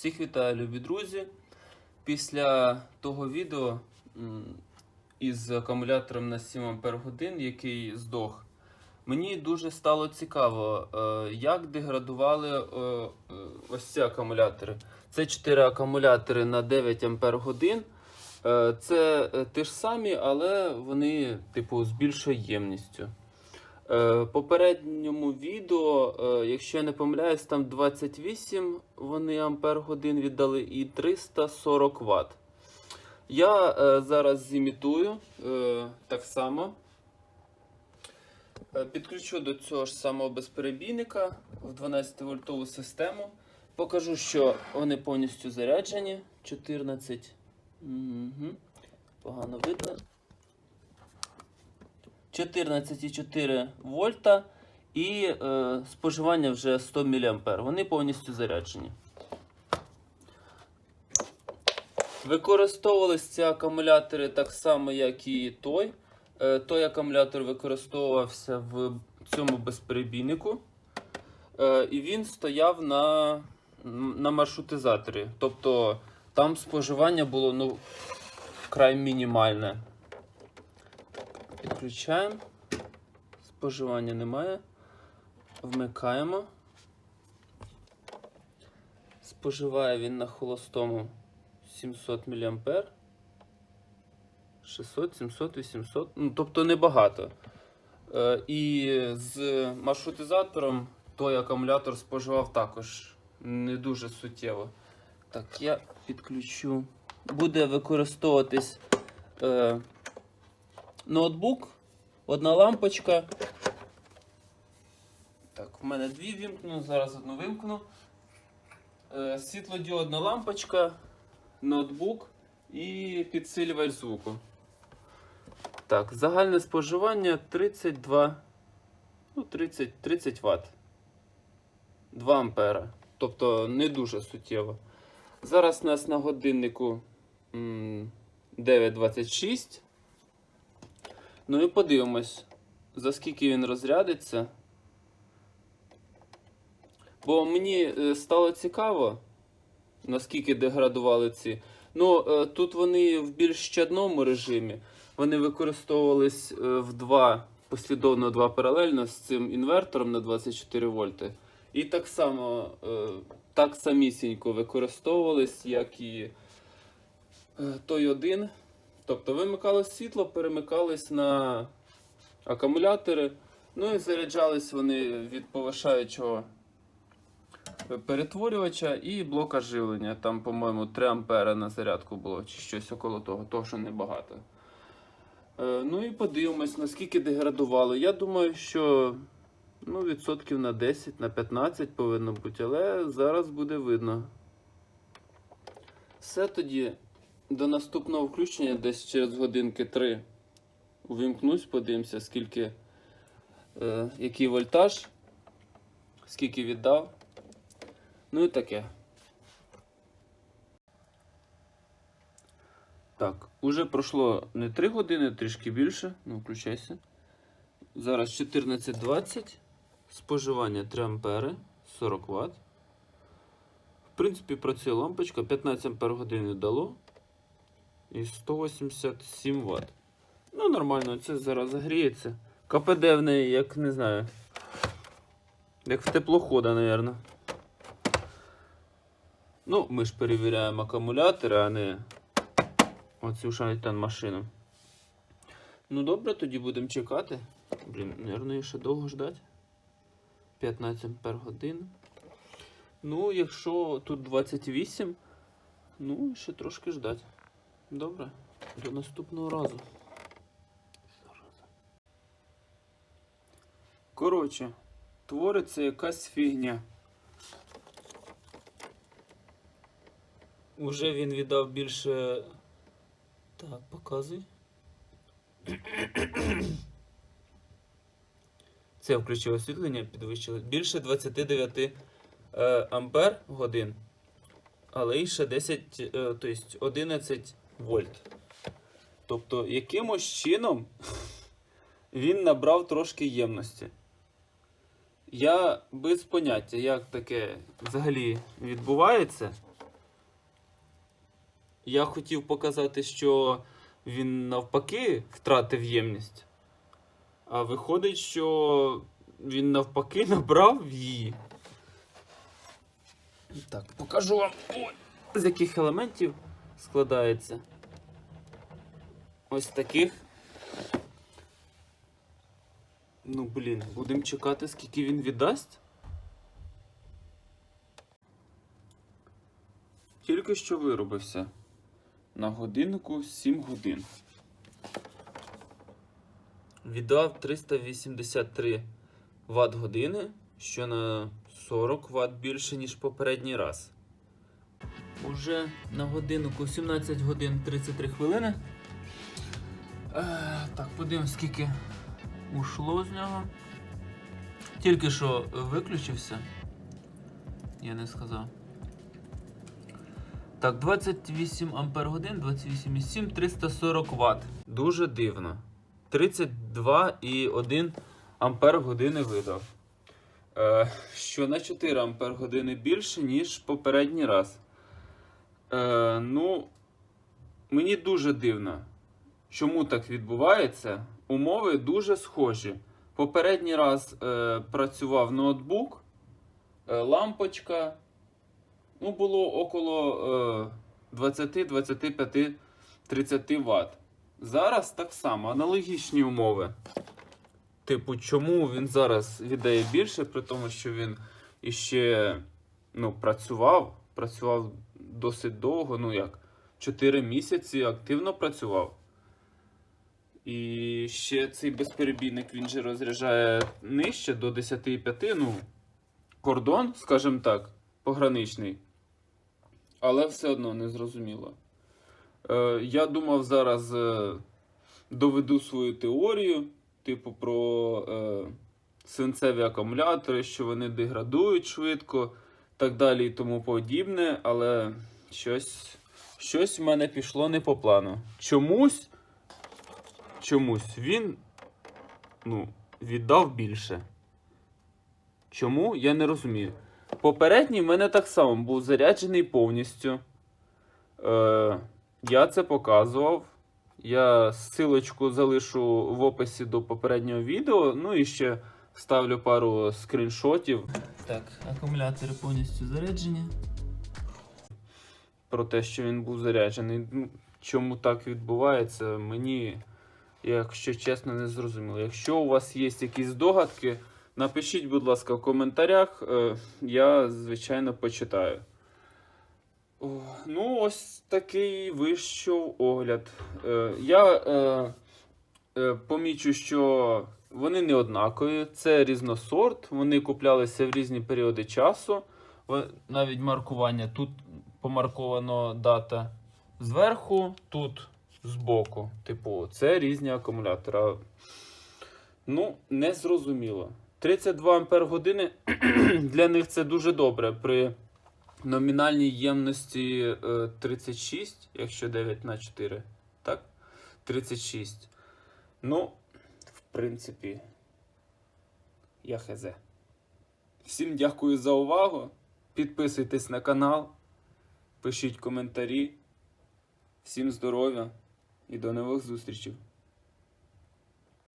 Всіх вітаю, любі друзі. Після того відео із акумулятором на 7 Ампер годин, який здох, мені дуже стало цікаво, е, як деградували е, е, ось ці акумулятори. Це 4 акумулятори на 9 Ампер годин. Е, Це ті ж самі, але вони, типу, з більшою ємністю. Е, попередньому відео, е, якщо я не помиляюсь, там 28 вони ампер годин віддали і 340 Вт. Я е, зараз зімітую так само. Підключу до цього ж самого безперебійника в 12 вольтову систему. Покажу, що вони повністю заряджені. 14. Угу. Погано видно. 14,4 вольта і е, споживання вже 100 мА. Вони повністю заряджені. Використовувались ці акумулятори так само, як і той. Е, той акумулятор використовувався в цьому безперебійнику. Е, і він стояв на, на маршрутизаторі. Тобто там споживання було ну, край мінімальне. Підключаємо. Споживання немає. Вмикаємо. Споживає він на холостому 700 мА. 600, 700, 800. Ну, тобто небагато. Е, і з маршрутизатором той акумулятор споживав також не дуже суттєво. Так, я підключу. Буде використовуватись. Е, ноутбук, одна лампочка. Так, в мене дві вімкну, зараз одну вимкну. Е, світлодіодна лампочка, ноутбук і підсилювач звуку. Так, загальне споживання 32, ну, 30, 30 Вт. 2 ампера. Тобто не дуже суттєво. Зараз у нас на годиннику м, 9.26. Ну і подивимось, за скільки він розрядиться. Бо мені е, стало цікаво, наскільки деградували ці. Ну, е, тут вони в більш щадному режимі. Вони використовувались е, в два послідовно два паралельно з цим інвертором на 24 вольти. І так само, так самісінько використовувались, як і той один. Тобто вимикалось світло, перемикались на акумулятори, ну і заряджались вони від повишаючого перетворювача і блока живлення. Там, по-моєму, 3 ампера на зарядку було, чи щось около того, того що небагато. Е, Ну і подивимось, наскільки деградувало. Я думаю, що ну, відсотків на 10, на 15 повинно бути, але зараз буде видно. Все тоді. До наступного включення десь через годинки 3 увімкнусь, подивимося, скільки, е, який вольтаж, скільки віддав. Ну і таке. Так, уже пройшло не 3 години, трішки більше. Ну, включайся. Зараз 14.20. Споживання 3 ампери, 40 Вт. В принципі, працює лампочка, 15 ампер години дало і 187 Вт. Ну, нормально, це зараз загріється. КПД в неї, як не знаю. Як в теплохода, мабуть. Ну, ми ж перевіряємо акумулятори, а не оцю шайтан машину. Ну, добре, тоді будемо чекати. Блін, мабуть, ще довго ждати. 15 ампер годин. Ну, якщо тут 28, ну, ще трошки ждати. Добре, до наступного разу. Коротше, твориться якась фігня. Уже він віддав більше. Так, показуй. Це включив освітлення, підвищили. Більше 29 е, ампер годин, але і ще 10, е, тобто 11 вольт. Тобто, якимось чином він набрав трошки ємності. Я без поняття, як таке взагалі відбувається. Я хотів показати, що він навпаки втратив ємність. А виходить, що він навпаки набрав її. Так, покажу вам, Ой, з яких елементів складається. Ось таких. Ну, блін, будемо чекати, скільки він віддасть. Тільки що виробився. На годиннику 7 годин. Віддав 383 Вт години, що на 40 Вт більше, ніж попередній раз. Уже на годиннику 17 годин 33 хвилини. Е, так, подивимось, скільки ушло з нього. Тільки що виключився. Я не сказав. Так, 28 ампер годин, 28,7, 340 Вт. Дуже дивно. 32,1 ампер години видав. Е, що на 4 ампер години більше, ніж попередній раз. Е, ну, мені дуже дивно. Чому так відбувається? Умови дуже схожі. Попередній раз е, працював ноутбук, е, лампочка. Ну, було около е, 20, 25, 30 Вт. Зараз так само, аналогічні умови. Типу, чому він зараз віддає більше, при тому, що він іще ну, працював, працював досить довго, ну як, 4 місяці активно працював. І ще цей безперебійник він же розряджає нижче до 10,5, ну, кордон, скажімо так, пограничний. Але все одно не зрозуміло. Е, я думав зараз е, доведу свою теорію, типу, про е, свинцеві акумулятори, що вони деградують швидко, так далі і тому подібне, але щось, щось в мене пішло не по плану. Чомусь, чомусь він ну, віддав більше. Чому? Я не розумію. Попередній в мене так само був заряджений повністю. Е, я це показував. Я ссылочку залишу в описі до попереднього відео. Ну і ще вставлю пару скріншотів. Так, акумулятори повністю заряджені. Про те, що він був заряджений. Ну, Чому так відбувається, мені, якщо чесно, не зрозуміло. Якщо у вас є якісь здогадки, напишіть, будь ласка, в коментарях. Е, Я, звичайно, почитаю. Ну, ось такий вийшов огляд. Е, я е, помічу, що вони не однакові. Це різносорт, вони куплялися в різні періоди часу. Навіть маркування тут помарковано дата зверху, тут збоку. Типу, це різні акумулятори. Ну, не зрозуміло. 32 Ампер години для них це дуже добре. При номінальній ємності е, 36, якщо 9 на 4. Так? 36. Ну, принципі, я хз. Всім дякую за увагу. Підписуйтесь на канал, пишіть коментарі. Всім здоров'я і до нових зустрічей.